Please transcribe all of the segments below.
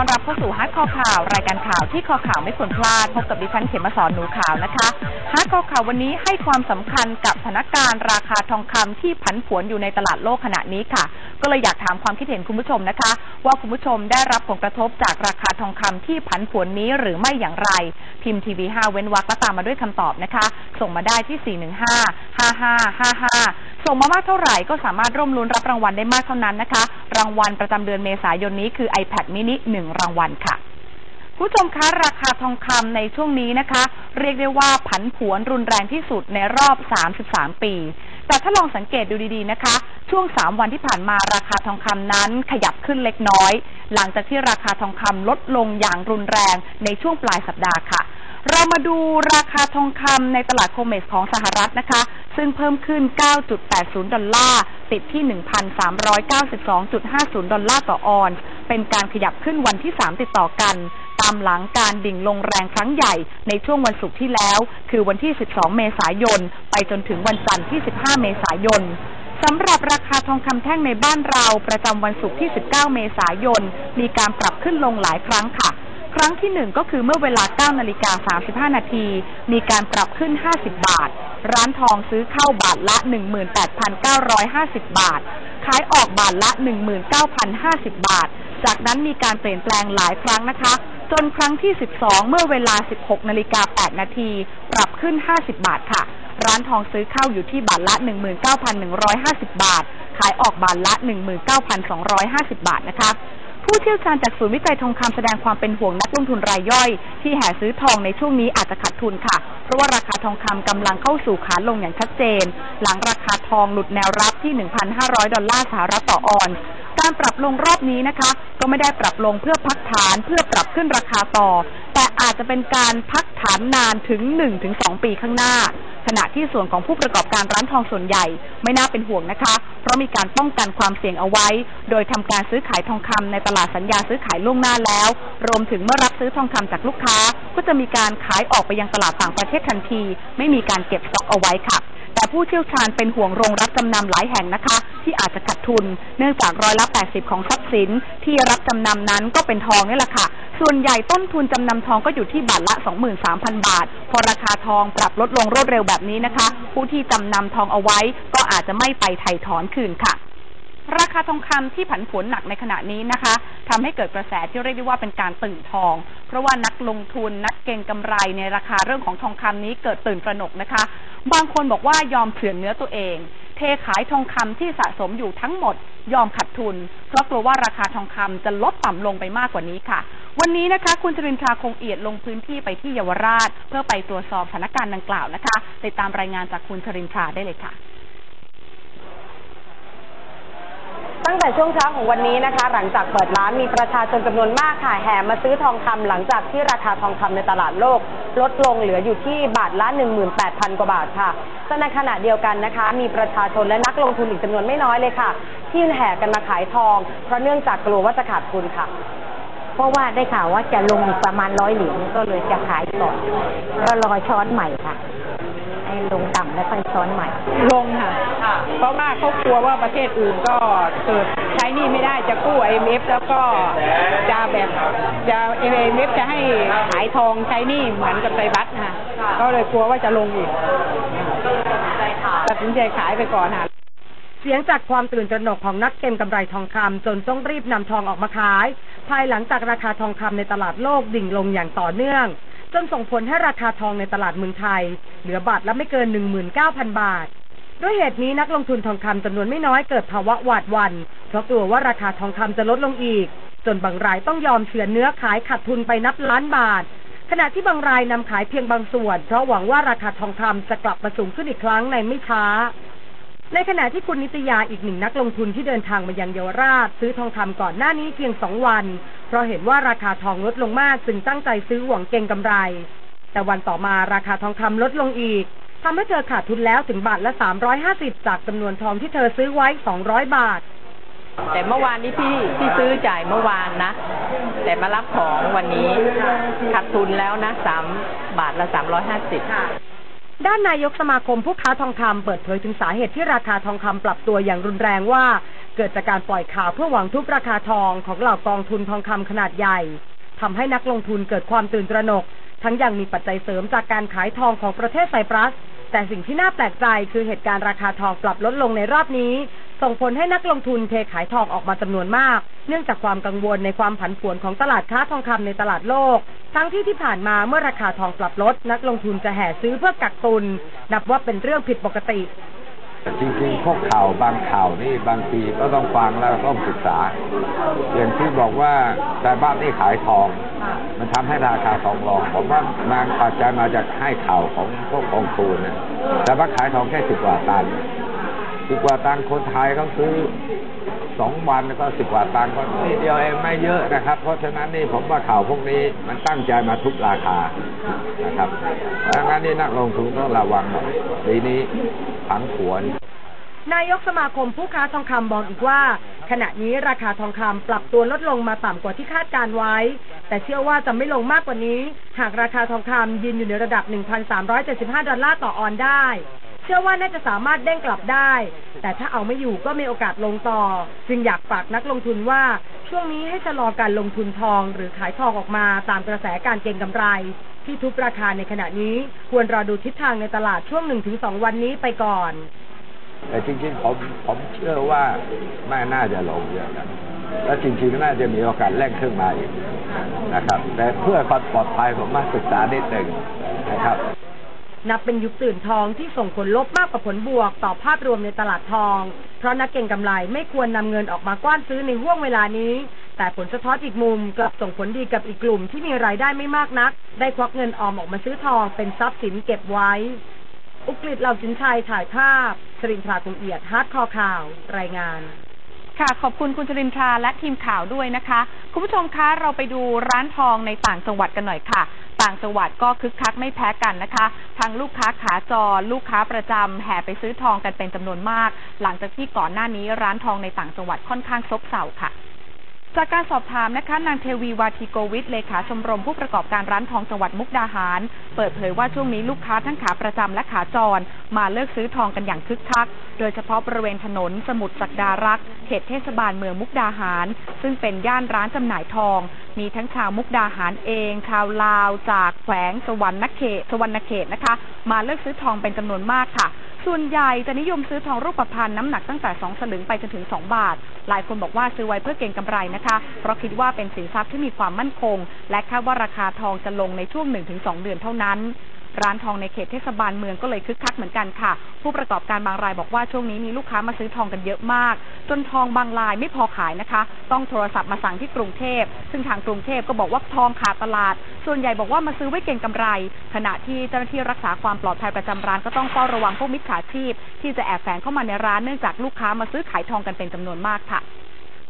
ต้อนรับเข้าสู่ฮัทคอข่าว รายการข่าวที่คอข่าวไม่ควรพลาด พบกับดิฉันเขมสอนหนูข่าวนะคะฮัทคอข่าววันนี้ให้ความสำคัญกับสถานการณ์ราคาทองคำที่ผันผวนอยู่ในตลาดโลกขณะนี้ค่ะ ก็เลยอยากถามความคิดเห็นคุณผู้ชมนะคะ ว่าคุณผู้ชมได้รับผลกระทบจากราคาทองคำที่ผันผวนนี้หรือไม่อย่างไร พิมพ์ทีวี5เว้นวรรคและตามมาด้วยคำตอบนะคะ ส่งมาได้ที่ 415 5555 ส่งมามากเท่าไหร่ก็สามารถร่วมลุ้นรับรางวัลได้มากเท่านั้นนะคะ รางวัลประจำเดือนเมษายนนี้คือ iPad mini 1 รางวัลค่ะ ผู้ชมคะราคาทองคำในช่วงนี้นะคะ เรียกได้ว่าผันผวนรุนแรงที่สุดในรอบ 33 ปี แต่ถ้าลองสังเกตดูดีๆนะคะ ช่วง 3 วันที่ผ่านมาราคาทองคำนั้นขยับขึ้นเล็กน้อย หลังจากที่ราคาทองคำลดลงอย่างรุนแรงในช่วงปลายสัปดาห์ค่ะ เรามาดูราคาทองคำในตลาดโคเมสของสหรัฐนะคะ ซึ่งเพิ่มขึ้น 9.80 ดอลลาร์ติดที่ 1,392.50 ดอลลาร์ต่อออนซ์เป็นการขยับขึ้นวันที่ 3 ติดต่อกันามหลังการดิ่งลงแรงครั้งใหญ่ในช่วงวันศุกร์ที่แล้ว คือวันที่ 12 เมษายน ไปจนถึงวันจันทร์ที่ 15 เมษายนสำหรับราคาทองคำแท่งในบ้านเราประจำวันศุกร์ที่ 19 เมษายน มีการปรับขึ้นลงหลายครั้งค่ะ ครั้งที่หนึ่งก็คือเมื่อเวลา 9 นาฬิกา 35 นาที มีการปรับขึ้น 50 บาท ร้านทองซื้อเข้าบาทละ 18,950 บาท ขายออกบาทละ 19,050 บาท จากนั้นมีการเปลี่ยนแปลงหลายครั้งนะคะ จนครั้งที่ 12 เมื่อเวลา 16นาฬิกา8นาทีปรับขึ้น 50 บาทค่ะ ร้านทองซื้อเข้าอยู่ที่บาทละ 19,150 บาท ขายออกบาทละ 19,250 บาทนะคะ ผู้เชี่ยวชาญจากศูนย์วิจัยทองคำแสดงความเป็นห่วงนักลงทุนรายย่อย ที่แห่ซื้อทองในช่วงนี้อาจจะขาดทุนค่ะ เพราะว่าราคาทองคำกำลังเข้าสู่ขาลงอย่างชัดเจน หลังราคาทองหลุดแนวรับที่ 1,500 ดอลลาร์สหรัฐต่อออนการปรับลงรอบนี้นะคะ ก็ไม่ได้ปรับลงเพื่อพักฐานเพื่อปรับขึ้นราคาต่อ แต่อาจจะเป็นการพักฐานนานถึง 1-2 ปีข้างหน้า ขณะที่ส่วนของผู้ประกอบการร้านทองส่วนใหญ่ ไม่น่าเป็นห่วงนะคะ เพราะมีการป้องกันความเสี่ยงเอาไว้ โดยทำการซื้อขายทองคำในตลาดสัญญาซื้อขายล่วงหน้าแล้ว รวมถึงเมื่อรับซื้อทองคำจากลูกค้า ก็จะมีการขายออกไปยังตลาดต่างประเทศทันที ไม่มีการเก็บสต็อกเอาไว้ค่ะแต่ผู้เชี่ยวชาญเป็นห่วงโรงรับจำนำหลายแห่งนะคะ ที่อาจจะขาดทุน เนื่องจากร้อยละ 80 ของทรัพย์สิน ที่รับจำนำนั้นก็เป็นทองนี่แหละค่ะ ส่วนใหญ่ต้นทุนจำนำทองก็อยู่ที่บาทละ 23,000 บาท พอราคาทองปรับลดลงรวดเร็วแบบนี้นะคะ ผู้ที่จำนำทองเอาไว้ก็อาจจะไม่ไปไถ่ถอนคืนค่ะ ราคาทองคำที่ผันผวนหนักในขณะนี้นะคะทำให้เกิดกระแสที่เรียกได้ว่าเป็นการตื่นทอง เพราะว่านักลงทุนนักเก็งกำไรในราคาเรื่องของทองคำนี้เกิดตื่นตระหนกนะคะ บางคนบอกว่ายอมเฉือนเนื้อตัวเอง เทขายทองคำที่สะสมอยู่ทั้งหมด ยอมขัดทุน เพราะกลัวว่าราคาทองคำจะลดต่ำลงไปมากกว่านี้ค่ะ วันนี้นะคะ คุณจรินทราคงเอียดลงพื้นที่ไปที่เยาวราช เพื่อไปตรวจสอบสถานการณ์ดังกล่าวนะคะ ติดตามรายงานจากคุณชรินทราได้เลยค่ะ ตั้งแต่ช่วงเช้าของวันนี้นะคะ หลังจากเปิดร้านมีประชาชนจำนวนมากค่ะแห่มาซื้อทองคำหลังจากที่ราคาทองคำในตลาดโลก ลดลงเหลืออยู่ที่บาทละ 18,000 กว่าบาทค่ะแต่ในขณะเดียวกันนะคะ มีประชาชนและนักลงทุนอีกจำนวนไม่น้อยเลยค่ะ ที่แห่กันมาขายทอง เพราะเนื่องจากกลัวว่าจะขาดทุนค่ะเพราะว่าได้ข่าวว่าจะลงประมาณร้อยเหรียญก็เลยจะขายก่อนก็รอช้อนใหม่ค่ะ ให้ลงต่ำแล้วค่อยช้อนใหม่ ลงค่ะ เพราะว่าเขากลัวว่าประเทศอื่นก็เกิดใช้หนี่ไม่ได้จะกู้ IMF แล้วก็จะแบบจะ IMF จะให้ขายทองใช้หนี่เหมือนกับไตรบัตค่ะ ก็เลยกลัวว่าจะลงอีกตัดสินใจขายไปก่อนค่ะเสียงจากความตื่นตระหนกของนักเก็งกำไรทองคำจนต้องรีบนำทองออกมาขาย ภายหลังจากราคาทองคำในตลาดโลกดิ่งลงอย่างต่อเนื่อง จนส่งผลให้ราคาทองในตลาดเมืองไทย เหลือบาทละไม่เกิน 19,000 บาท ด้วยเหตุนี้นักลงทุนทองคำจำนวนไม่น้อยเกิดภาวะหวาดหวัน่นเพราะกลัวว่าราคาทองคำจะลดลงอีก จนบางรายต้องยอมเฉือนเนื้อขายขาดทุนไปนับล้านบาท ขณะที่บางรายนำขายเพียงบางส่วน เพราะหวังว่าราคาทองคำจะกลับมาสูงขึ้นอีกครั้งในไม่ช้า ในขณะที่คุณนิตยาอีกหนึ่งนักลงทุนที่เดินทางมายังเยาวราช ซื้อทองคำก่อนหน้านี้เพียงสองวัน เพราะเห็นว่าราคาทองลดลงมากจึงตั้งใจซื้อหวังเก็งกำไร แต่วันต่อมาราคาทองคำลดลงอีกทำให้เธอขาดทุนแล้วถึงบาทละ350จากจำนวนทองที่เธอซื้อไว้200บาท แต่เมื่อวานนี้พี่พี่ซื้อจ่ายเมื่อวานนะ แต่มารับของวันนี้ขาดทุนแล้วนะสามบาทละสามร้อยห้าสิบ ด้านนายกสมาคมผู้ค้าทองคำเปิดเผยถึงสาเหตุที่ราคาทองคำปรับตัวอย่างรุนแรงว่า เกิดจากการปล่อยข่าวเพื่อหวังทุบราคาทองของเหล่ากองทุนทองคำขนาดใหญ่ทำให้นักลงทุนเกิดความตื่นตระหนก ทั้งยังมีปัจจัยเสริมจากการขายทองของประเทศไซปรัส แต่สิ่งที่น่าแปลกใจคือเหตุการณ์ราคาทองปรับลดลงในรอบนี้ ส่งผลให้นักลงทุนเทขายทองออกมาจำนวนมาก เนื่องจากความกังวลในความผันผวนของตลาดค้าทองคำในตลาดโลก ทั้งที่ที่ผ่านมาเมื่อราคาทองปรับลด นักลงทุนจะแห่ซื้อเพื่อกักตุน นับว่าเป็นเรื่องผิดปกติ จริงๆพวกข่าวบางข่าวนี่บางทีก็ต้องฟังแล้วก็ต้องศึกษา อย่างที่บอกว่าแต่บ้านนี่ขายทอง มันทำให้ราคาทองรองผมว่านางปัจจัยมาจากให้ข่าวของพวกองทุนนะแต่ว่าขายทองแค่สิบกว่าตันสิบกว่าตันคนไทยเขาซื้อสองวันก็สิบกว่าตันก็นิดเดียวเองไม่เยอะนะครับ เพราะฉะนั้นนี่ผมว่าข่าวพวกนี้มันตั้งใจมาทุบราคานะครับดังนั้นนี่นักลงทุนต้องระวังหน่อยปีนี้ ผันผวน นายกสมาคมผู้ค้าทองคำบอกอีกว่า ขณะนี้ราคาทองคำปรับตัวลดลงมาต่ำกว่าที่คาดการไว้ แต่เชื่อว่าจะไม่ลงมากกว่านี้ หากราคาทองคำยืนอยู่ในระดับ 1,375 ดอลลาร์ต่อออนได้ เชื่อว่าน่าจะสามารถเด้งกลับได้ แต่ถ้าเอาไม่อยู่ก็มีโอกาสลงต่อ จึงอยากฝากนักลงทุนว่าช่วงนี้ให้ชะลอการลงทุนทองหรือขายทองออกมาตามกระแสการเก็งกำไร ที่ทุบราคาในขณะนี้ควรรอดูทิศทางในตลาดช่วง 1-2 วันนี้ไปก่อน แต่จริงๆผมผมเชื่อว่าไม่น่าจะลงเยอะกันแล้วจริงๆน่าจะมีโอกาสแรงขึ้นมาอีกนะครับ แต่เพื่อความปลอดภัยผมมาศึกษานิดหนึ่งนะครับ นับเป็นยุคตื่นทองที่ส่งผลลบมากกว่าผลบวกต่อภาพรวมในตลาดทอง เพราะนักเก็งกำไรไม่ควรนำเงินออกมากว้านซื้อในห่วงเวลานี้ แต่ผลสะท้อนอีกมุมกลับส่งผลดีกับอีกกลุ่มที่มีรายได้ไม่มากนัก ได้ควักเงินออมออกมาซื้อทองเป็นทรัพย์สินเก็บไว้ อุกฤษเหล่าสินชัยถ่ายภาพสรินทราคงเอียดฮาร์ดคอข่าว รายงานค่ะขอบคุณคุณจรินทราและทีมข่าวด้วยนะคะ คุณผู้ชมคะเราไปดูร้านทองในต่างจังหวัดกันหน่อยค่ะ ต่างจังหวัดก็คึกคักไม่แพ้กันนะคะทั้งลูกค้าขาจร ลูกค้าประจำแห่ไปซื้อทองกันเป็นจำนวนมาก หลังจากที่ก่อนหน้านี้ร้านทองในต่างจังหวัดค่อนข้างซบเซาค่ะ จากการสอบถามนะคะนางเทวีวาทีโกวิทเลขาชมรมผู้ประกอบการร้านทองจังหวัดมุกดาหาร เปิดเผยว่าช่วงนี้ลูกค้าทั้งขาประจำและขาจร มาเลือกซื้อทองกันอย่างคึกคัก โดยเฉพาะบริเวณถนนสมุทรสักดารักษ์เขตเทศบาลเมืองมุกดาหาร ซึ่งเป็นย่านร้านจำหน่ายทอง มีทั้งชาวมุกดาหารเอง ชาวลาว จากแขวงสวรรณเขตสวรรณเขตนะคะ มาเลือกซื้อทองเป็นจำนวนมากค่ะส่วนใหญ่จะนิยมซื้อทองรูปพรรณน้ำหนักตั้งแต่ 2 สลึงไปจนถึง 2 บาท หลายคนบอกว่าซื้อไว้เพื่อเก็งกำไรนะคะ เพราะคิดว่าเป็นสินทรัพย์ที่มีความมั่นคง และคาดว่าราคาทองจะลงในช่วง 1-2 เดือนเท่านั้น ร้านทองในเขตเทศบาลเมืองก็เลยคึกคักเหมือนกันค่ะ ผู้ประกอบการบางรายบอกว่าช่วงนี้มีลูกค้ามาซื้อทองกันเยอะมาก จนทองบางรายไม่พอขายนะคะ ต้องโทรศัพท์มาสั่งที่กรุงเทพ ซึ่งทางกรุงเทพก็บอกว่าทองขาดตลาด ส่วนใหญ่บอกว่ามาซื้อไว้เก็งกำไร ขณะที่เจ้าหน้าที่รักษาความปลอดภัยประจำร้านก็ต้องเฝ้าระวังพวกมิจฉาชีพ ที่จะแอบแฝงเข้ามาในร้านเนื่องจากลูกค้ามาซื้อขายทองกันเป็นจำนวนมากค่ะ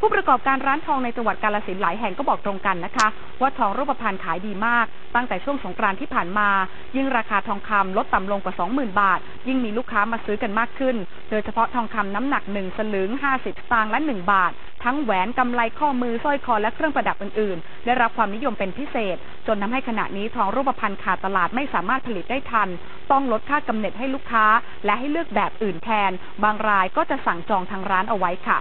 ผู้ประกอบการร้านทองในจังหวัดกาลสินธุ์หลายแห่งก็บอกตรงกันนะคะ ว่าทองรูปพรรณขายดีมาก ตั้งแต่ช่วงสงกรานต์ที่ผ่านมา ยิ่งราคาทองคำลดต่ำลงกว่า 20,000 บาท ยิ่งมีลูกค้ามาซื้อกันมากขึ้น โดยเฉพาะทองคำน้ำหนัก 1 สลึง 50 สตางค์และ 1 บาท ทั้งแหวนกำไลข้อมือสร้อยคอและเครื่องประดับอื่นๆ ได้รับความนิยมเป็นพิเศษ จนทำให้ขณะนี้ทองรูปพรรณขาดตลาดไม่สามารถผลิตได้ทัน ต้องลดค่ากำเนิดให้ลูกค้า และให้เลือกแบบอื่นแทน บางรายก็จะสั่งจองทางร้านเอาไว้ค่ะ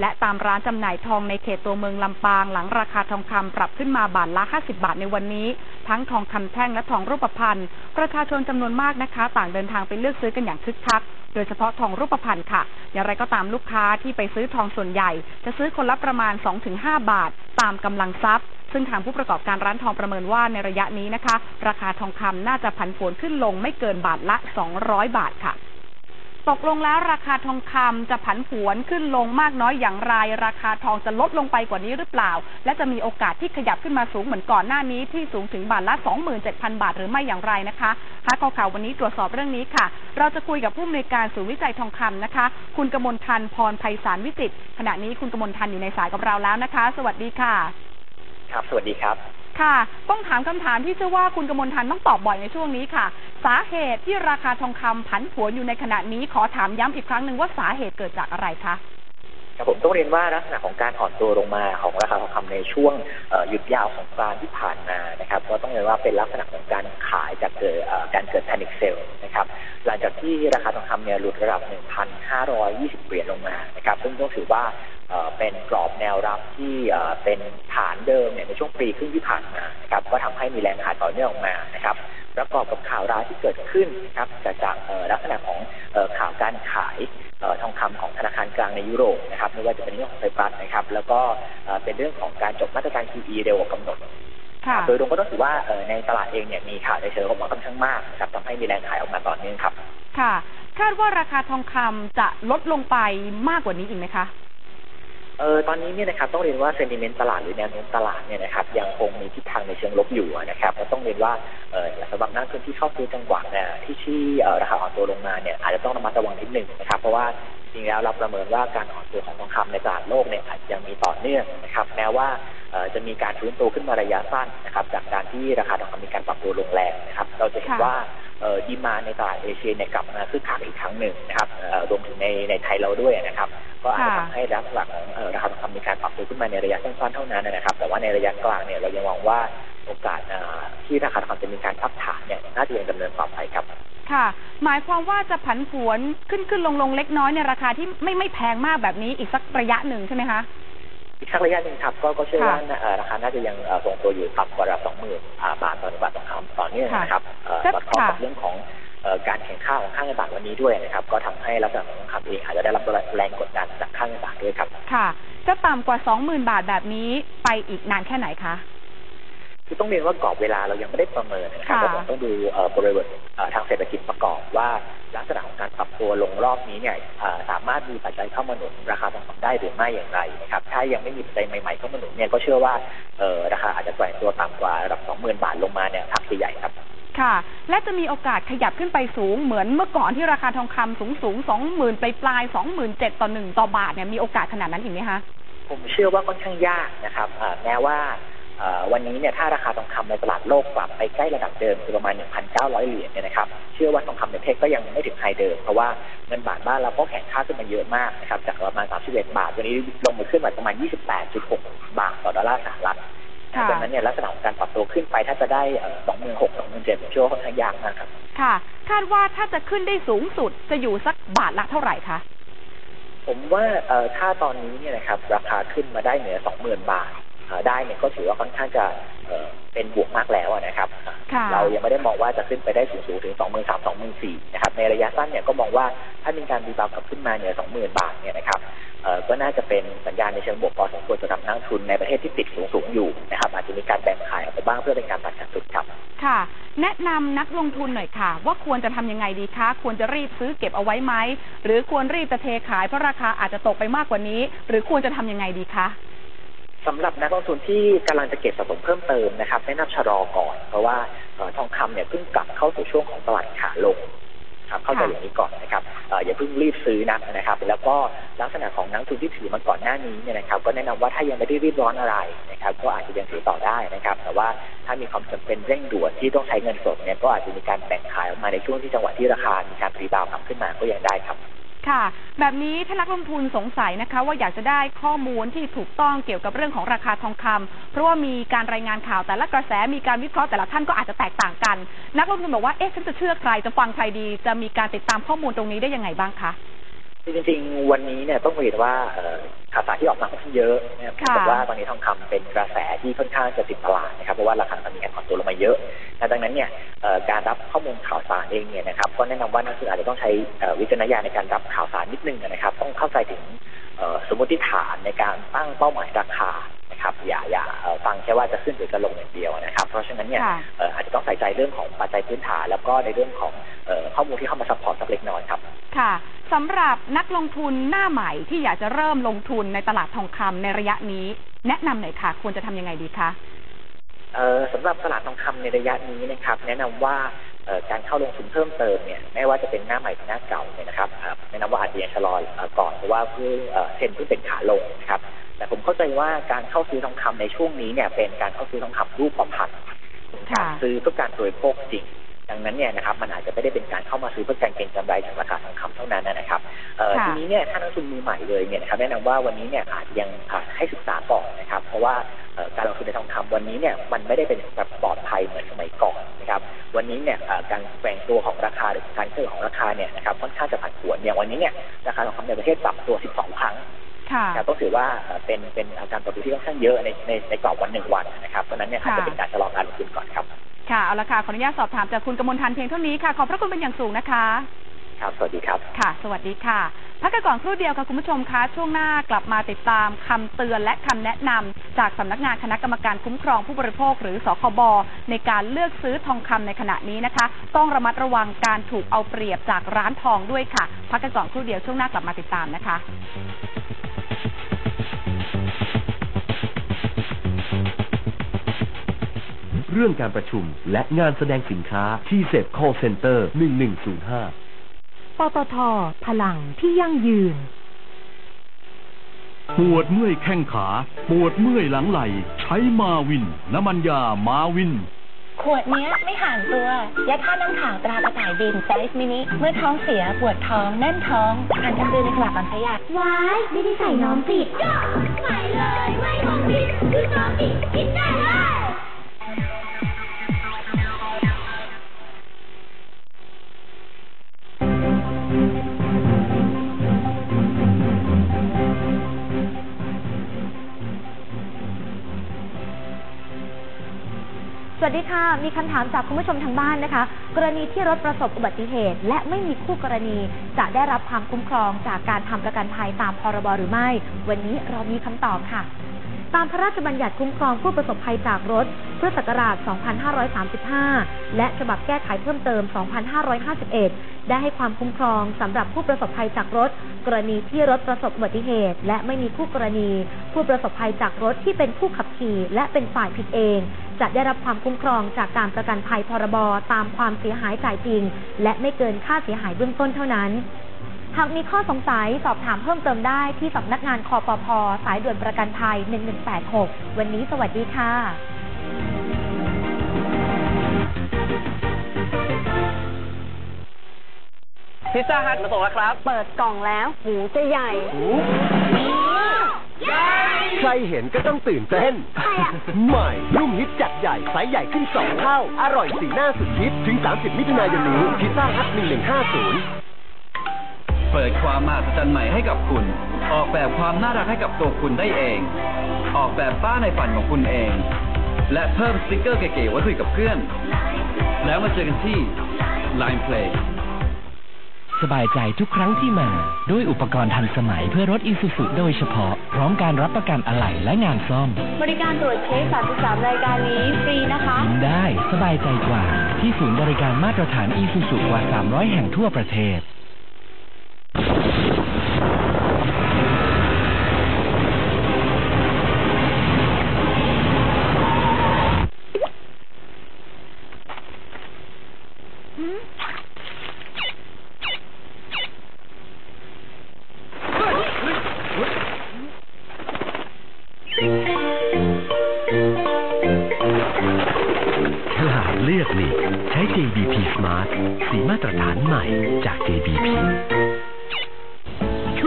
และตามร้านจำหน่ายทองในเขตตัวเมืองลำปาง หลังราคาทองคำปรับขึ้นมาบาทละ 50 บาทในวันนี้ ทั้งทองคำแท่งและทองรูปพรรณประชาชนจำนวนมากนะคะ ต่างเดินทางไปเลือกซื้อกันอย่างคึกคักโดยเฉพาะทองรูปพรรณค่ะ อย่างไรก็ตามลูกค้าที่ไปซื้อทองส่วนใหญ่ จะซื้อคนละประมาณ 2-5 บาท ตามกำลังทรัพย์ ซึ่งทางผู้ประกอบการร้านทองประเมินว่าในระยะนี้นะคะ ราคาทองคำน่าจะผันผวนขึ้นลงไม่เกินบาทละ 200 บาทค่ะ ตกลงแล้วราคาทองคำจะผันผวนขึ้นลงมากน้อยอย่างไร ราคาทองจะลดลงไปกว่านี้หรือเปล่า และจะมีโอกาสที่ขยับขึ้นมาสูงเหมือนก่อนหน้านี้ที่สูงถึงบาทละ 27,000 บาทหรือไม่อย่างไรนะคะฮักข่าววันนี้ตรวจสอบเรื่องนี้ค่ะ เราจะคุยกับผู้อำนวยการศูนย์วิจัยทองคำนะคะ คุณกมลทันพรไพศาลวิจิตรขณะนี้คุณกมลทันอยู่ในสายกับเราแล้วนะคะ สวัสดีค่ะ ครับ สวัสดีครับ ค่ะ ต้องถามคำถามที่เชื่อว่าคุณกมลทันต้องตอบบ่อยในช่วงนี้ค่ะ สาเหตุที่ราคาทองคำผันผวนอยู่ในขณะนี้ขอถามย้ำอีกครั้งหนึ่งว่าสาเหตุเกิดจากอะไรคะครับผมต้องเรียนว่าลักษณะของการอ่อนตัวลงมาของราคาทองคำในช่วงหยุดยาวของกรานต์ที่ผ่านมานะครับก็ต้องเรียนว่าเป็นลักษณะของการขายจากเกิดเอ่อการเกิดแพนิคเซลนะครับหลังจากที่ราคาทองคำเนี่ยหลุดระดับ 1,520 เหรียญลงมานะครับซึ่งต้องถือว่า เอ่อเป็นกรอบแนวรับที่เอ่อเป็นฐานเดิมเนี่ยในช่วงปีครึ่งที่ผ่านมานะครับก็ทำให้มีแรงขายต่อเนื่องออกมานะครับประกอบกับข่าวร้ายที่เกิดขึ้นนะครับจากจากเอ่อลักษณะของเอ่อข่าวการขายเอ่อทองคำของธนาคารกลางในยุโรปนะครับไม่ว่าจะเป็นเรื่องของไฟปรัสนะครับแล้วก็เอ่อเป็นเรื่องของการจบมาตรการ QE เร็วกว่ากำหนดค่ะโดยรวมก็ต้องถือว่าเอ่อในตลาดเองเนี่ยมีข่าวในเชิงลบมาค่อนข้างมากนะครับทำให้มีแรงขายออกมาต่อเนื่องครับ ค่ะ คาดว่าราคาทองคำจะลดลงไปมากกว่านี้อีกไหมคะ เออตอนนี้เนี่ยนะครับต้องเรียนว่าเซนิเมนต์ตลาดหรือแนวโน้มตลาดเนี่ยนะครับยังคงมีทิศทางในเชิงลบอยู่นะครับและต้องเรียนว่าเออสำหรับนักลงทุนที่เข้าซื้อจังหวะเนี่ยที่ที่เออราคาอ่อนตัวลงมาเนี่ยอาจจะต้องระมัดระวังนิดหนึ่งนะครับเพราะว่าจริงแล้วเราประเมินว่าการอ่อนตัวของทองคำในตลาดโลกเนี่ยอาจจะยังมีต่อเนื่องนะครับแม้ว่าเออจะมีการฟื้นตัวขึ้นมาระยะสั้นนะครับจากการที่ราคาทองคำมีการปรับตัวลงแรงนะครับเราจะเห็นว่า ดีมาในตลาดเอเชียเนี่ยกลับมาคึกคักอีกครั้งหนึ่งนะครับรวมถึงในในไทยเราด้วยนะครับ ก็อาจจะทำให้ลักษณะของเอ่อราคาทองคำมีการปรับตัวขึ้นมาในระยะสั้นๆเท่านั้นนะครับ แต่ว่าในระยะกลางเนี่ยเรายังมองว่าโอกาสที่ราคาทองคำจะมีการพักฐานเนี่ยน่าจะยังดำเนินต่อไปครับค่ะ หมายความว่าจะผันผวนขึ้นขึ้นลงลงเล็กน้อยในราคาที่ไม่ไม่แพงมากแบบนี้อีกสักระยะหนึ่งใช่ไหมคะ อีกสักระยะหนึ่งครับก็ก็เชื่อค่ะว่าเอ่อราคาน่าจะยังเอ่อทรงตัวอยู่ต่ำกว่าระดับสองหมื่นบาทต่อหนึ่งบาททองคำต่อเนื่องนะครับเอ่อค่ะสอดคล้องกับค่ะเรื่องของเอ่อการแข่งข้าของค่าเงินบาทวันนี้ด้วยนะครับ ก็ทำให้ลักษณะของทองคำเองอาจจะได้รับแรงกดดันจากค่าเงินบาทด้วยครับ ค่ะ จะต่ำกว่าสองหมื่นบาทแบบนี้ไปอีกนานแค่ไหนคะ คือต้องเรียนว่ากรอบเวลาเรายังไม่ได้ประเมินนะครับค่ะเราคงต้องดูเอ่อบริบทเอ่อทางเศรษฐกิจประกอบว่าลักษณะของการปรับตัวลงรอบนี้เนี่ยเอ่อสามารถมีปัจจัยเข้ามาหนุนราคาทองคำได้หรือไม่อย่างไรนะครับถ้ายังไม่มีปัจจัยใหม่ๆเข้ามาหนุนเนี่ยก็เชื่อว่าเอ่อราคาอาจจะแกว่งตัวต่ำกว่าระดับ20,000 บาทลงมาเนี่ยพักใหญ่ๆครับค่ะ และจะมีโอกาสขยับขึ้นไปสูงเหมือนเมื่อก่อนที่ราคาทองคำสูงสูงสองหมื่นปลายปลายสองหมื่นเจ็ดต่อหนึ่งต่อบาทเนี่ยมีโอกาสขนาดนั้นอีกไหมคะผมเชื่อว่าค่อนข้างยากนะครับเอ่อแม้ว่าเอ่อ วันนี้เนี่ยถ้าราคาทองคำในตลาดโลกกลับไปใกล้ระดับเดิมคือประมาณ 1,900 เหรียญเนี่ยนะครับเชื่อว่าทองคำในประเทศก็ยังไม่ถึงไฮเดิม เพราะว่าเงินบาทบ้านเราก็แข็งค่าขึ้นมาเยอะมากนะครับจากประมาณ 31 บาท วันนี้ลงมาขึ้นมาประมาณ 28.6 บาทต่อดอลลาร์สหรัฐค่ะดังนั้นเนี่ยลักษณะของการปรับตัวขึ้นไปถ้าจะได้สองหมื่นหกสองหมื่นเจ็ดผมเชื่อว่าค่อนข้างยากมากครับ ค่ะ คาดว่าถ้าจะขึ้นได้สูงสุดจะอยู่สักบาทละเท่าไหร่คะผมว่าเอ่อถ้าตอนนี้เนี่ยนะครับราคาขึ้นมาได้เหนือ20,000บาทเอ่อ ได้เนี่ยก็ถือว่าค่อนข้างจะเอ่อเป็นบวกมากแล้วอะนะครับค่ะเรายังไม่ได้มองว่าจะขึ้นไปได้สูงสูงถึง 23,000 24,000นะครับ ในระยะสั้นเนี่ยก็มองว่าถ้ามีการรีบาวกลับขึ้นมาเหนือ20,000 บาทเนี่ยนะครับเอ่อก็น่าจะเป็นสัญญาณในเชิงบวกพอสมควรสำหรับนักลงทุนในประเทศที่ติดสูงสูงๆอยู่นะครับ อาจจะมีการแบ่งขายออกไปบ้างเพื่อเป็นการตัดขาดทุนครับ ค่ะ แนะนำนักลงทุนหน่อยค่ะ ว่าควรจะทำยังไงดีคะ ควรจะรีบซื้อเก็บเอาไว้ไหม หรือควรรีบจะเทขายเพราะราคาอาจจะตกไปมากกว่านี้ หรือควรจะทำยังไงดีคะ สำหรับนักลงทุนที่กำลังจะเก็บสะสมเพิ่มเติมนะครับแนะนำชะลอก่อน เพราะว่าทองคำเนี่ยเพิ่งกลับเข้าสู่ช่วงของตลาดขาลงครับเข้าใจอย่างนี้ก่อนนะครับอย่าเพิ่งรีบซื้อนะนะครับ แล้วก็ลักษณะของนักลงทุนที่ถือมาก่อนหน้านี้เนี่ยนะครับ ก็แนะนำว่าถ้ายังไม่ได้รีบร้อนอะไรนะครับ ก็อาจจะยังถือต่อได้นะครับ แต่ว่าถ้ามีความจำเป็นเร่งด่วนที่ต้องใช้เงินสดเนี่ยก็อาจจะมีการแบ่งขายออกมาในช่วงที่จังหวะที่ราคามีการรีบาวกลับขึ้นมาก็ยังได้ครับ ค่ะ แบบนี้ถ้านักลงทุนสงสัยนะคะ ว่าอยากจะได้ข้อมูลที่ถูกต้องเกี่ยวกับเรื่องของราคาทองคำเพราะว่ามีการรายงานข่าวแต่ละกระแสมีการวิเคราะห์แต่ละท่านก็อาจจะแตกต่างกัน นักลงทุนบอกว่าเอ๊ะฉันจะเชื่อใครจะฟังใครดี จะมีการติดตามข้อมูลตรงนี้ได้ยังไงบ้างคะ จริงๆ วันนี้เนี่ยต้องเรียนว่าเอ่อข่าวสารที่ออกมาค่อนข้างเยอะนะครับค่ะบอกว่าตอนนี้ทองคำเป็นกระแสที่ค่อนข้างจะติดตลาดนะครับเพราะว่าราคามันมีการอ่อนตัวลงมาเยอะและดังนั้นเนี่ยเอ่อการรับข้อมูลข่าวสารเองเนี่ยนะครับก็แนะนำว่านักลงทุนอาจจะต้องใช้เอ่อวิจารณญาณในการรับข่าวสารนิดนึงนะครับ ต้องเข้าใจถึงเอ่อสมมติฐานในการตั้งเป้าหมายราคานะครับอย่าอย่าเอ่อฟังแค่ว่าจะขึ้นหรือจะลงอย่างเดียวนะครับ เพราะฉะนั้นเนี่ยค่ะเอ่ออาจจะต้องใส่ใจเรื่องของปัจจัยพื้นฐานแล้วก็ในเรื่องของเอ่อข้อมูลที่เข้ามาซัพพอร์ตสักเล็กน้อยครับค่ะ สำหรับนักลงทุนหน้าใหม่ที่อยากจะเริ่มลงทุนในตลาดทองคำในระยะนี้ แนะนำหน่อยค่ะ ควรจะทำยังไงดีคะเอ่อสำหรับตลาดทองคำในระยะนี้นะครับ แนะนำว่าเอ่อการเข้าลงทุนเพิ่มเติมเนี่ยไม่ว่าจะเป็นหน้าใหม่หรือหน้าเก่าเนี่ยนะครับอ่าแนะนำว่าอาจจะยังชะลอเอ่อก่อนเพราะว่าเพื่อเอ่อเทรนด์เพิ่งเป็นขาลงนะครับ แต่ผมเข้าใจว่าการเข้าซื้อทองคำในช่วงนี้เนี่ยเป็นการเข้าซื้อทองคำรูปประพันธ์เป็นการค่ะซื้อเพื่อการบริโภคจริง ดังนั้นเนี่ยนะครับมันอาจจะไม่ได้เป็นการเข้ามาซื้อเพื่อการเก็งกำไรจากราคาทองคำเท่านั้นนะครับเอ่อค่ะทีนี้เนี่ยถ้านักลงทุนมือใหม่เลยเนี่ยนะครับแนะนำว่าวันนี้เนี่ยอาจจะยังอ่าให้ศึกษาก่อนนะครับ เพราะว่าเอ่อการลงทุนในทองคำวันนี้เนี่ยมันไม่ได้เป็นแบบปลอดภัยเหมือนสมัยก่อนนะครับ วันนี้เนี่ยเอ่อการแกว่งตัวของราคาหรือการเคลื่อนของราคาเนี่ยนะครับค่อนข้างจะผันผวนอย่างวันนี้เนี่ยราคาทองคำในประเทศปรับตัว 12 ครั้งค่ะนะครับต้องถือว่าเอ่อเป็นเป็นอาการปรับตัวที่ค่อนข้างเยอะในในในกรอบวันหนึ่งวันนะครับเพราะฉะนั้นเนี่ยอาจจะเป็นการชะลอการลงทุนก่อนครับ ค่ะเอาละค่ะขออนุญาตสอบถามจากคุณกมลทันเพียงเท่านี้ค่ะ ขอบพระคุณเป็นอย่างสูงนะคะ ครับ สวัสดีครับ ค่ะ สวัสดีค่ะ พักกันก่อนครู่เดียวค่ะคุณผู้ชมคะช่วงหน้ากลับมาติดตามคำเตือนและคำแนะนำจากสำนักงานคณะกรรมการคุ้มครองผู้บริโภคหรือสคบในการเลือกซื้อทองคำในขณะนี้นะคะ ต้องระมัดระวังการถูกเอาเปรียบจากร้านทองด้วยค่ะ พักกันก่อนครู่เดียวช่วงหน้ากลับมาติดตามนะคะ เรื่องการประชุม และงานแสดงสินค้าที่เซ็ต call center 1105 ปตท พลังที่ยั่งยืน ปวดเมื่อยแข้งขา ปวดเมื่อยหลังไหล่ใช้มาวิน น้ำมันยามาวินขวดเนี้ยไม่ห่างตัว และท่าน้ำขาวตรากระต่ายบินไซส์มินิ เมื่อท้องเสียปวดท้องแน่นท้องอ่านคำเตือนในฉลากก่อนใช้ยาว้ายไม่ได้ใส่น้องผิดใส่เลย ไม่ต้องผิดคือน้องผิดกินได้เลย วัสดีค่ะ มีคำถามจากคุณผู้ชมทางบ้านนะคะ กรณีที่รถประสบอุบัติเหตุ และไม่มีคู่กรณีจะได้รับความคุ้มครองจากการทำประกันภัยตามพรบหรือไม่ วันนี้เรามีคำตอบค่ะ ตามพระราชบัญญัติคุ้มครองผู้ประสบภัยจากรถพุทธศักราช 2535 และฉบับแก้ไขเพิ่มเติม 2551 ได้ให้ความคุ้มครองสำหรับผู้ประสบภัยจากรถ กรณีที่รถประสบอุบัติเหตุ และไม่มีคู่กรณี ผู้ประสบภัยจากรถที่เป็นผู้ขับขี่ และเป็นฝ่ายผิดเอง จะได้รับความคุ้มครองจากการประกันภัยพรบตามความเสียหายจ่ายจริง และไม่เกินค่าเสียหายเบื้องต้นเท่านั้น หากมีข้อสงสัยสอบถามเพิ่มเติมได้ที่สำนักงานคอปพสายด่วนประกันภัย 1186 วันนี้สวัสดีค่ะพิซซ่าฮัทมาส่งแล้วครับ เปิดกล่องแล้ว หูจะใหญ่ ใครเห็นก็ต้องตื่นเต้น ใหม่รุ่มฮิตจัดใหญ่ไซส์ใหญ่ขึ้น2เท่า อร่อยสีหน้าสุดฮิตถึง 30 มิถุนายนนี้พิซซ่าฮัท1150เปิดความมหัศจรรย์ใหม่ให้กับคุณ ออกแบบความน่ารักให้กับตัวคุณได้เอง ออกแบบบ้านในฝันของคุณเอง และเพิ่มสติกเกอร์เก๋ๆไว้คุยกับเพื่อน แล้วมาเจอกันที่ Line Play สบายใจทุกครั้งที่มา ด้วยอุปกรณ์ทันสมัยเพื่อรถอีซูซุโดยเฉพาะ พร้อมการรับประกันอะไหล่และงานซ่อม บริการตรวจเช็ค33รายการนี้ฟรีนะคะยิ้มได้สบายใจกว่า ที่ศูนย์บริการมาตรฐานอีซูซุกว่า 300 แห่งทั่วประเทศ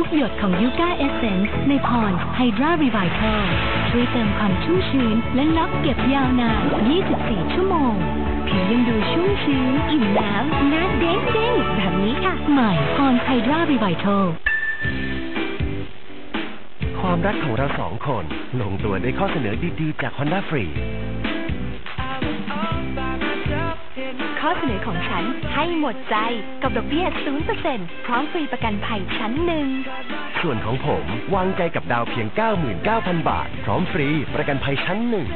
กหยดของยูกาเอเซนส์ในพรไฮดรารีไวท์ช่วยเติมความชุ่มชื้น และล็อกเก็บยาวนาน 24 ชั่วโมง ผิวยังดูชุ่มชื้นอิ่มแล้วหน้าเด้งเด้งๆแบบนี้ค่ะ ใหม่พรไฮดรารีไวท์ความรักของเราสองคน ลงตัวด้วยข้อเสนอดีๆ จาก Honda Free ข้อเสนอของฉันให้หมดใจกับดอกเบี้ย 0%พร้อมฟรีประกันภัยชั้นหนึ่ง ส่วนของผมวางใจกับดาวเพียง 99,000 บาท พร้อมฟรีประกันภัยชั้นหนึ่ง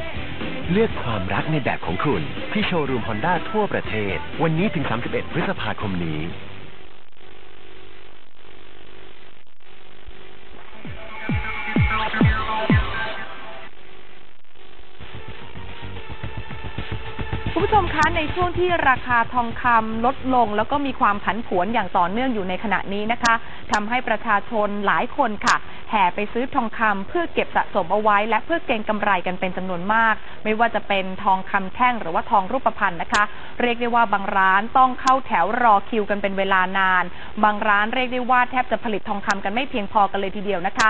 เลือกความรักในแบบของคุณ ที่โชว์รูมฮอนด้าทั่วประเทศ วันนี้ถึง 31 พฤษภาคมนี้ ในช่วงที่ราคาทองคำลดลง แล้วก็มีความผันผวนอย่างต่อเนื่องอยู่ในขณะนี้นะคะทำให้ประชาชนหลายคนค่ะ แห่ไปซื้อทองคำเพื่อเก็บสะสมเอาไว้ และเพื่อเก็งกำไรกันเป็นจำนวนมาก ไม่ว่าจะเป็นทองคำแท่งหรือว่าทองรูปพรรณนะคะ เรียกได้ว่าบางร้านต้องเข้าแถวรอคิวกันเป็นเวลานาน บางร้านเรียกได้ว่าแทบจะผลิตทองคำกันไม่เพียงพอกันเลยทีเดียวนะคะ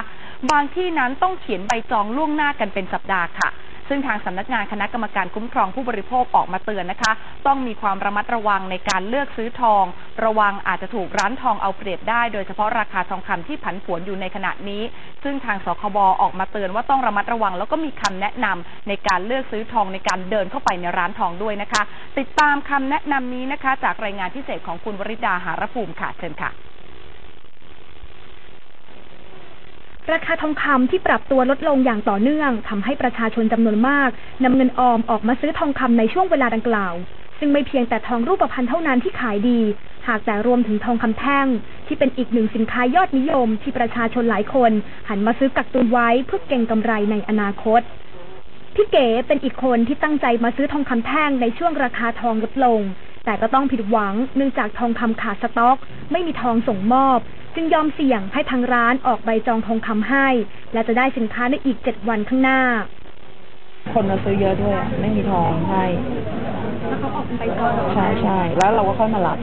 บางที่นั้นต้องเขียนใบจองล่วงหน้ากันเป็นสัปดาห์ค่ะ ซึ่งทางสำนักงานคณะกรรมการคุ้มครองผู้บริโภคออกมาเตือนนะคะ ต้องมีความระมัดระวังในการเลือกซื้อทอง ระวังอาจจะถูกร้านทองเอาเปรียบได้ โดยเฉพาะราคาทองคำที่ผันผวนอยู่ในขณะนี้ ซึ่งทางสคบออกมาเตือนว่าต้องระมัดระวัง แล้วก็มีคำแนะนำในการเลือกซื้อทองในการเดินเข้าไปในร้านทองด้วยนะคะ ติดตามคำแนะนำนี้นะคะ จากรายงานพิเศษของคุณวริดาหารภูมิค่ะเชิญค่ะ ราคาทองคำที่ปรับตัวลดลงอย่างต่อเนื่องทำให้ประชาชนจำนวนมากนำเงินออมออกมาซื้อทองคำในช่วงเวลาดังกล่าว ซึ่งไม่เพียงแต่ทองรูปพรรณเท่านั้นที่ขายดี หากแต่รวมถึงทองคำแท่ง ที่เป็นอีกหนึ่งสินค้ายอดนิยม ที่ประชาชนหลายคน หันมาซื้อกักตุนไว้เพื่อเก็งกำไรในอนาคตพี่เก๋เป็นอีกคนที่ตั้งใจมาซื้อทองคำแท่งในช่วงราคาทองลดลง แต่ก็ต้องผิดหวังเนื่องจากทองคำขาดสต็อก ไม่มีทองส่งมอบ จึงยอมเสี่ยงให้ทางร้านออกใบจองทองคำให้ และจะได้สินค้าในอีกเจ็ดวันข้างหน้า คนมาซื้อเยอะด้วยอะไม่มีทองให้แล้วเขาออกเป็นใบจองใช่ใช่แล้วเราก็ค่อยมารับ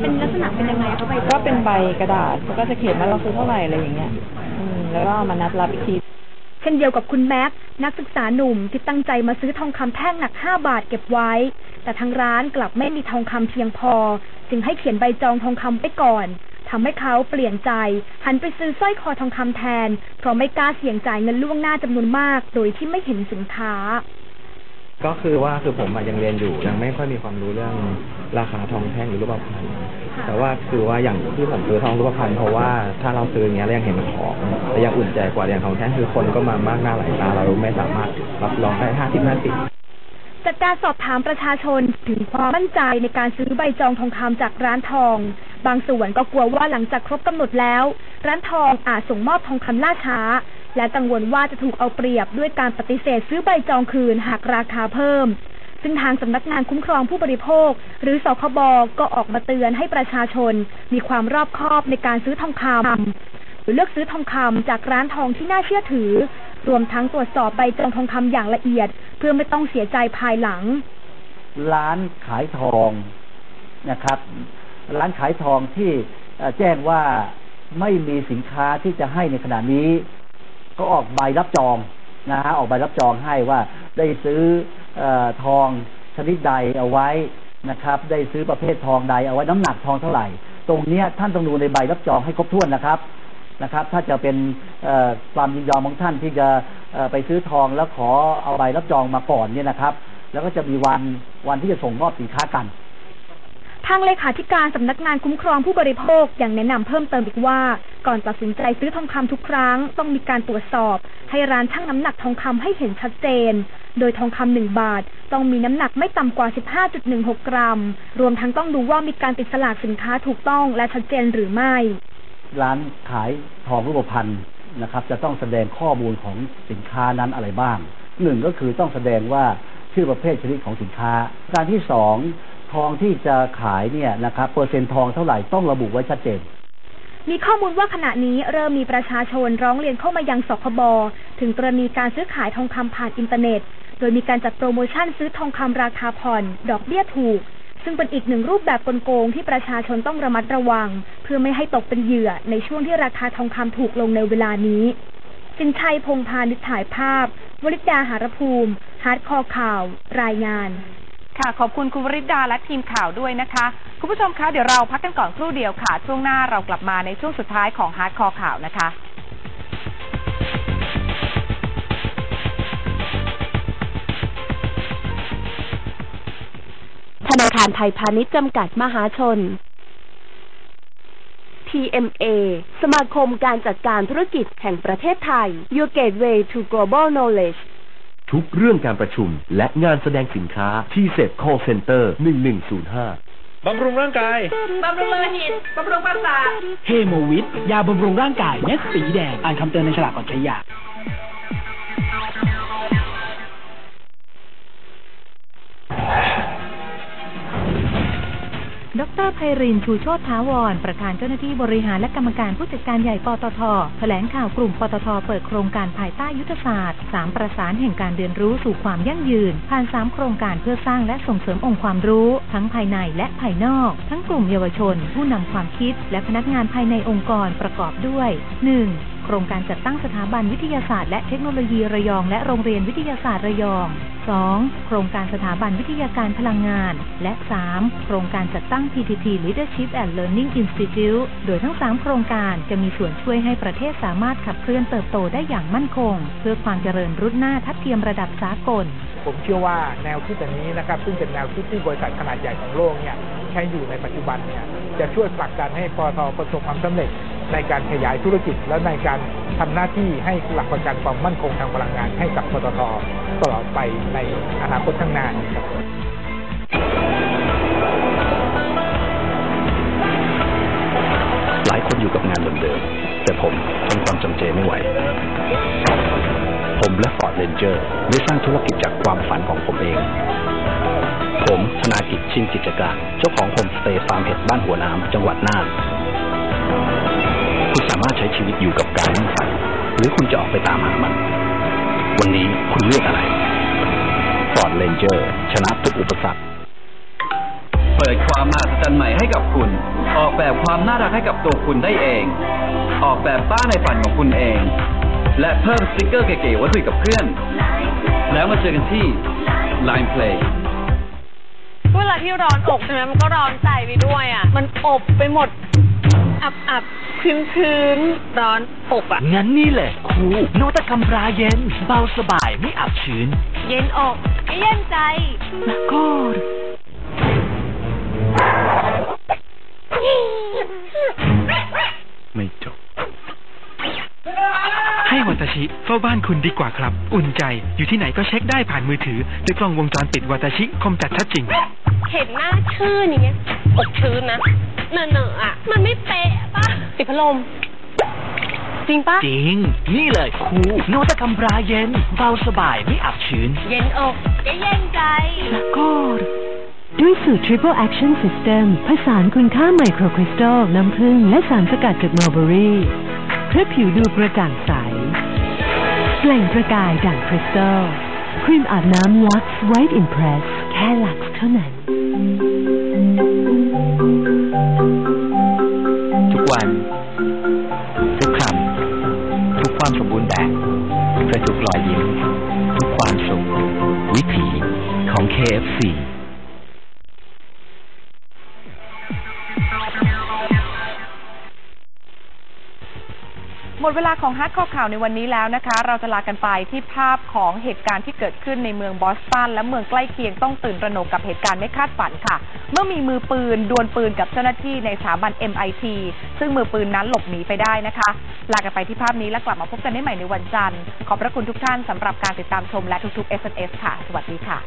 เป็นลักษณะเป็นยังไงคะใบจองก็เป็นใบกระดาษแล้วก็จะเขียนว่าเราซื้อเท่าไหร่อะไรอย่างเงี้ยอืมแล้วก็เอามานัดรับอีกทีเช่นเดียวกับคุณแม็กซ์นักศึกษาหนุ่มที่ตั้งใจมาซื้อทองคำแท่งหนัก 5 บาทเก็บไว้ แต่ทางร้านกลับไม่มีทองคำเพียงพอ จึงให้เขียนใบจองทองคำไปก่อน ทำให้เขาเปลี่ยนใจ หันไปซื้อสร้อยคอทองคำแทน เพราะไม่กล้าเสี่ยงจ่ายเงินล่วงหน้าจำนวนมาก โดยที่ไม่เห็นสินค้า ก็คือว่าคือผมอะยังเรียนอยู่ยังไม่ค่อยมีความรู้เรื่องราคาทองแท่งหรือรูปพรรณแต่ว่าคือว่าอย่างที่ผมซื้อทองรูปพรรณเพราะว่าถ้าเราซื้ออย่างเงี้ยแล้วยังเห็นของแล้วยังอุ่นใจกว่าอย่างทองแท่งคือคนก็มามากหน้าหลายตาเราไม่สามารถรับรองได้ห้าสิบห้าสิบ จากการสอบถามประชาชนถึงความมั่นใจในการซื้อใบจองทองคำจากร้านทอง บางส่วนก็กลัวว่าหลังจากครบกำหนดแล้ว ร้านทองอาจส่งมอบทองคำล่าช้า และกังวลว่าจะถูกเอาเปรียบด้วยการปฏิเสธซื้อใบจองคืนหากราคาเพิ่ม ซึ่งทางสำนักงานคุ้มครองผู้บริโภค หรือสคบก็ออกมาเตือนให้ประชาชน มีความรอบคอบในการซื้อทองคำ เลือกซื้อทองคำจากร้านทองที่น่าเชื่อถือ รวมทั้งตรวจสอบใบจองทองคำอย่างละเอียด เพื่อไม่ต้องเสียใจภายหลัง ร้านขายทองนะครับ ร้านขายทองที่แจ้งว่าไม่มีสินค้าที่จะให้ในขณะนี้ ก็ออกใบรับจองนะฮะออกใบรับจองให้ว่าได้ซื้ออทองชนิดใดเอาไว้นะครับ ได้ซื้อประเภททองใดเอาไว้น้ำหนักทองเท่าไหร่ ตรงเนี้ยท่านต้องดูในใบรับจองให้ครบถ้วนนะครับ นะครับ ถ้าจะเป็นความยินยอมของท่านที่จะไปซื้อทองแล้วขอเอาใบรับจองมาก่อนเนี่ยนะครับ แล้วก็จะมีวันวันที่จะส่งมอบสินค้ากันทางเลขาธิการสำนักงานคุ้มครองผู้บริโภคยังแนะนำเพิ่มเติมอีกว่า ก่อนตัดสินใจซื้อทองคำทุกครั้ง ต้องมีการตรวจสอบ ให้ร้านชั่งน้ำหนักทองคำให้เห็นชัดเจน โดยทองคำหนึ่งบาท ต้องมีน้ำหนักไม่ต่ำกว่า 15.16 กรัม รวมทั้งต้องดูว่ามีการติดสลากสินค้าถูกต้องและชัดเจนหรือไม่ ร้านขายทองรูปพรรณนะครับ จะต้องแสดงข้อมูลของสินค้านั้นอะไรบ้างหนึ่งก็คือต้องแสดงว่าชื่อประเภทชนิดของสินค้า การที่สองทองที่จะขายเนี่ยนะครับเปอร์เซ็นต์ทองเท่าไหร่ต้องระบุไว้ชัดเจน มีข้อมูลว่าขณะนี้เริ่มมีประชาชนร้องเรียนเข้ามายังสคบถึงกรณีการซื้อขายทองคำผ่านอินเทอร์เน็ต โดยมีการจัดโปรโมชั่นซื้อทองคำราคาผ่อน ดอกเบี้ยถูก ซึ่งเป็นอีกหนึ่งรูปแบบกลโกงที่ประชาชนต้องระมัดระวัง เพื่อไม่ให้ตกเป็นเหยื่อในช่วงที่ราคาทองคำถูกลงในเวลานี้สินชัยพงพาณิชถ่ายภาพ วริดาหารภูมิ ฮาร์ดคอร์ข่าว รายงาน ค่ะ ขอบคุณคุณวริดาและทีมข่าวด้วยนะคะ คุณผู้ชมคะ เดี๋ยวเราพักกันก่อนครู่เดียวค่ะ ช่วงหน้าเรากลับมาในช่วงสุดท้ายของฮาร์ดคอร์ข่าวนะคะ นาคารไทยพาณิชย์จำกัดมหาชน TMA สมาคมการจัดการธุรกิจแห่งประเทศไทย Your Gateway to Global Knowledge ทุกเรื่องการประชุมและงานแสดงสินค้าที่เซ็ต call center 1105 บำรุงร่างกาย บำรุงโลหิต บำรุงประสาทเฮโมวิทยาบำรุงร่างกายเม็ดสีแดง อ่านคำเตือนในฉลากก่อนใช้ยา ดรไพรินชูโชติท้าวร ประธานเจ้าหน้าที่บริหารและกรรมการผู้จัดการใหญ่ปตทแถลงข่าวกลุ่มปตทเปิดโครงการภายใต้ยุทธศาสตร์สามประสานแห่งการเรียนรู้สู่ความยั่งยืน ผ่านสามโครงการเพื่อสร้างและส่งเสริมองค์ความรู้ ทั้งภายในและภายนอก ทั้งกลุ่มเยาวชน ผู้นำความคิด และพนักงานภายในองค์กรประกอบด้วย 1. โครงการจัดตั้งสถาบันวิทยาศาสตร์และเทคโนโลยีระยอง และโรงเรียนวิทยาศาสตร์ระยอง 2. โครงการสถาบันวิทยาการพลังงาน และ 3. โครงการจัดตั้ง PTT Leadership and Learning Institute โดยทั้ง 3 โครงการจะมีส่วนช่วยให้ประเทศสามารถขับเคลื่อนเติบโตได้อย่างมั่นคง เพื่อความเจริญรุ่นหน้าทัดเทียมระดับสากล ผมเชื่อว่าแนวคิดอันนี้นะครับ ซึ่งเป็นแนวคิดที่บริษัทขนาดใหญ่ของโลกเนี่ยใช้อยู่ในปัจจุบันเนี่ยจะช่วยผลักดันให้ปตทประสบความสำเร็จ ในการขยายธุรกิจ และในการทำหน้าที่ให้หลักประกันความมั่นคงทางพลังงานให้กับปตทตลอดไปในอนาคตข้างหน้านครับหลายคนอยู่กับงานเดิมๆแต่ผมทนความจำเจไม่ไหว ผมและฟอร์ดเรนเจอร์ได้สร้างธุรกิจจากความฝันของผมเอง ผมธนากิจชินกิจการ เจ้าของโฮมสเตย์ฟาร์มเห็ดบ้านหัวน้ำจังหวัดน่าน คุณสามารถใช้ชีวิตอยู่กับการมุ่งฝันหรือคุณจะออกไปตามหามัน วันนี้คุณเลือกอะไรฟอร์ดเรนเจอร์ชนะทุกอุปสรรค เปิดความมหัศจรรย์ใหม่ให้กับคุณ ออกแบบความน่ารักให้กับตัวคุณได้เอง ออกแบบบ้านในฝันของคุณเอง และเพิ่มสติกเกอร์เก๋ๆไว้คุยกับเพื่อน แล้วมาเจอกันที่ Line Play เวลาที่ร้อนอกใช่ไหมมันก็ร้อนใจไปด้วยอะ มันอบไปหมด อับอับ ชื้นชื้นๆร้อนอกอะ งั้นนี่แหละคูลนวัตกรรมราเย็น เบาสบายไม่อับชื้น เย็นอกไม่เย็นใจแล้วก็ไม่จบ ให้วัตชิเฝ้าบ้านคุณดีกว่าครับ อุ่นใจอยู่ที่ไหนก็เช็คได้ผ่านมือถือด้วยกล้องวงจรปิดวัตชิคมจัดชัดจริง เห็นหน้าชื่นอย่างเงี้ยอกชื้นนะ เนอะเนอะอะ มันไม่เป๊ะป่ะติดพัดลม จริงป่ะจริง นี่เลยคูลนวัตกรรมราเย็น เบาสบายไม่อับชื้น เย็นอกจะเย็นใจแล้วก็ด้วยสูตร Triple Action System ผสานคุณค่าไมโครคริสตัล น้ำผึ้ง และสารสกัดจากมัลเบอรี่เพื่อผิวดูกระจ่างใสเปล่งประกายดั่งคริสตัล ครีมอาบน้ำ Lux White Impress แค่ Lux เท่านั้น วัน ทุกคำทุกความสมบูรณ์แบบเพื่อทุกรอยยิ้มทุกความสุข วิถีของ KFC หมดเวลาของฮัทข้อข่าวในวันนี้แล้วนะคะ เราจะลากันไปที่ภาพของเหตุการณ์ที่เกิดขึ้นในเมืองบอสตันและเมืองใกล้เคียงต้องตื่นตระหนกกับเหตุการณ์ไม่คาดฝันค่ะ เมื่อมีมือปืนดวลปืนกับเจ้าหน้าที่ในสถาบัน MIT ซึ่งมือปืนนั้นหลบหนีไปได้นะคะ ลากันไปที่ภาพนี้และกลับมาพบกันได้ใหม่ในวันจันทร์ ขอบพระคุณทุกท่านสำหรับการติดตามชมและทุกๆ SMS ค่ะ สวัสดีค่ะ